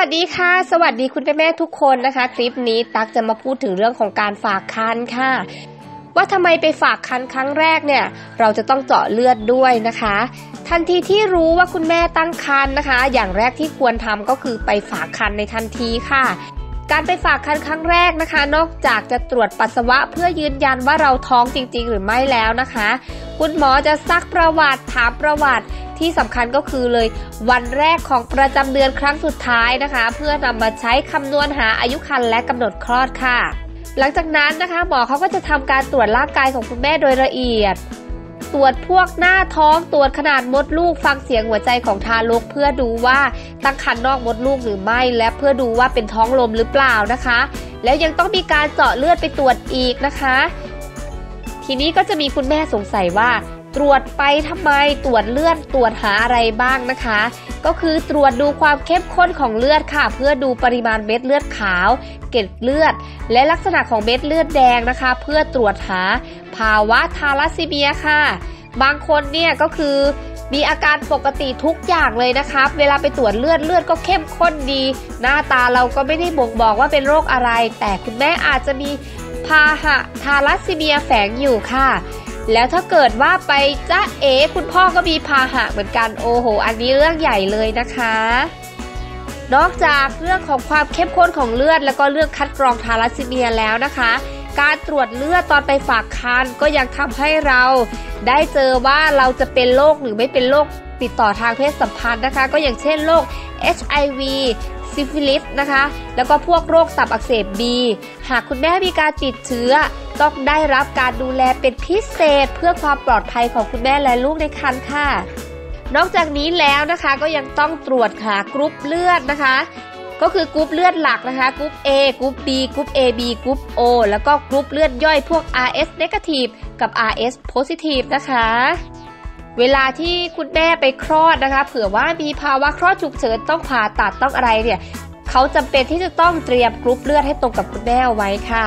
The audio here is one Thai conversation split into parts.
วัสดีค่ะ สวัสดีคุณแม่แม่ทุกคนนะคะ คลิปนี้ตักจะมาพูดถึงเรื่องของการฝากคันค่ะ ว่าทำไมไปฝากคันครั้งแรกเนี่ย เราจะต้องเจาะเลือดด้วยนะคะ ทันทีที่รู้ว่าคุณแม่ตั้งครรภ์นะคะ อย่างแรกที่ควรทำก็คือไปฝากคันในทันทีค่ะ การไปฝากคันครั้งแรกนะคะ นอกจากจะตรวจปัสสาวะเพื่อยืนยันว่าเราท้องจริง ๆ หรือไม่แล้วนะคะ คุณหมอจะซักประวัติถามประวัติที่สำคัญก็คือเลยวันแรกของประจำเดือนครั้งสุดท้ายนะคะ เพื่อนำมาใช้คำนวณหาอายุครรภ์และกำหนดคลอดค่ะ หลังจากนั้นนะคะหมอเขาก็จะทำการตรวจร่างกายของคุณแม่โดยละเอียด ตรวจพวกหน้าท้องตรวจขนาดมดลูกฟังเสียงหัวใจของทารก เพื่อดูว่าตั้งครรภ์นอกมดลูกหรือไม่ และเพื่อดูว่าเป็นท้องลมหรือเปล่านะคะ แล้วยังต้องมีการเจาะเลือดไปตรวจอีกนะคะ ทีนี้ก็จะมีคุณแม่สงสัยว่า ตรวจไปทำไมตรวจเลือดตรวจหาอะไรบ้างนะคะ ก็คือตรวจดูความเข้มข้นของเลือดค่ะ เพื่อดูปริมาณเม็ดเลือดขาว เกล็ดเลือด และลักษณะของเม็ดเลือดแดงนะคะ เพื่อตรวจหาภาวะทาลัสซีเมียค่ะ บางคนเนี่ยก็คือมีอาการปกติทุกอย่างเลยนะครับ เวลาไปตรวจเลือดเลือดก็เข้มข้นดี หน้าตาเราก็ไม่ได้บ่งบอกว่าเป็นโรคอะไร แต่คุณแม่อาจจะมีพาหะทาลัสซีเมียแฝงอยู่ค่ะ แล้วถ้าเกิดว่าไปจ้าเอ๋คุณพ่อก็มีพาหะเหมือนกันโอ้โห อันนี้เรื่องใหญ่เลยนะคะ นอกจากเรื่องของความเข้มข้นของเลือด แล้วก็เรื่องคัดกรองทาลัสซีเมียแล้วนะคะ การตรวจเลือดตอนไปฝากคันก็ยังทำให้เรา ได้เจอว่าเราจะเป็นโรคหรือไม่เป็นโรค ติดต่อทางเพศสัมพันธ์นะคะ ก็อย่างเช่นโรค HIV ซิฟิลิสนะคะ แล้วก็พวกโรคตับอักเสบบีหากคุณแม่มีการติดเชื้อ ต้องได้รับการดูแลเป็นพิเศษ เพื่อความปลอดภัยของคุณแม่และลูกในครรภ์ค่ะ นอกจากนี้แล้วนะคะก็ยังต้องตรวจหากรุ๊ปเลือดนะคะ ก็คือกรุ๊ปเลือดหลักนะคะกรุ๊ป A กรุ๊ป B กรุ๊ป AB กรุ๊ป O แล้วก็กรุ๊ปเลือดย่อยพวก RS negative กับ RS positive นะคะ เวลาที่คุณแม่ไปคลอดนะคะ เผื่อว่ามีภาวะคลอดฉุกเฉินต้องผ่าตัดต้องอะไรเนี่ยเขาจำเป็นที่จะต้องเตรียมกรุ๊ปเลือดให้ตรงกับคุณแม่เอาไว้ค่ะ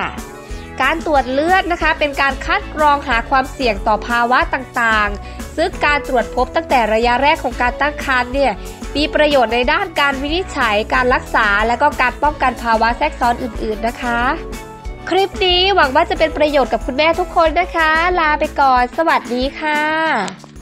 การตรวจเลือดนะคะ เป็นการคัดกรองหาความเสี่ยงต่อภาวะต่างๆ ซึ่งการตรวจพบตั้งแต่ระยะแรกของการตั้งครรภ์เนี่ยมีประโยชน์ในด้านการวินิจฉัยการรักษา และก็การป้องกันภาวะแทรกซ้อนอื่นๆนะคะ คลิปนี้หวังว่าจะเป็นประโยชน์กับคุณแม่ทุกคนนะคะ ลาไปก่อน สวัสดีค่ะ